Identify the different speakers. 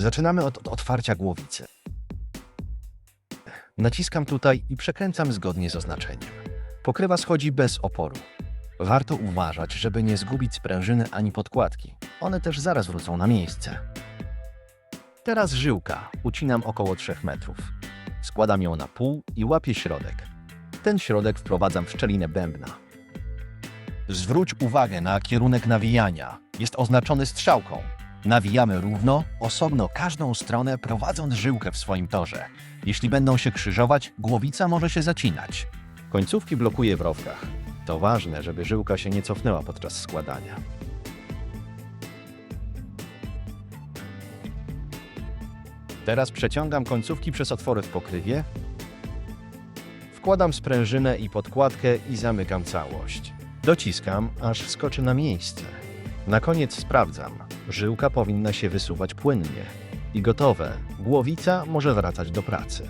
Speaker 1: Zaczynamy od, otwarcia głowicy. Naciskam tutaj i przekręcam zgodnie z oznaczeniem. Pokrywa schodzi bez oporu. Warto uważać, żeby nie zgubić sprężyny ani podkładki. One też zaraz wrócą na miejsce. Teraz żyłka. Ucinam około 3 metrów. Składam ją na pół i łapię środek. Ten środek wprowadzam w szczelinę bębna. Zwróć uwagę na kierunek nawijania. Jest oznaczony strzałką. Nawijamy równo, osobno każdą stronę, prowadząc żyłkę w swoim torze. Jeśli będą się krzyżować, głowica może się zacinać. Końcówki blokuje w rowkach. To ważne, żeby żyłka się nie cofnęła podczas składania. Teraz przeciągam końcówki przez otwory w pokrywie. Wkładam sprężynę i podkładkę i zamykam całość. Dociskam, aż wskoczy na miejsce. Na koniec sprawdzam. Żyłka powinna się wysuwać płynnie. I gotowe. Głowica może wracać do pracy.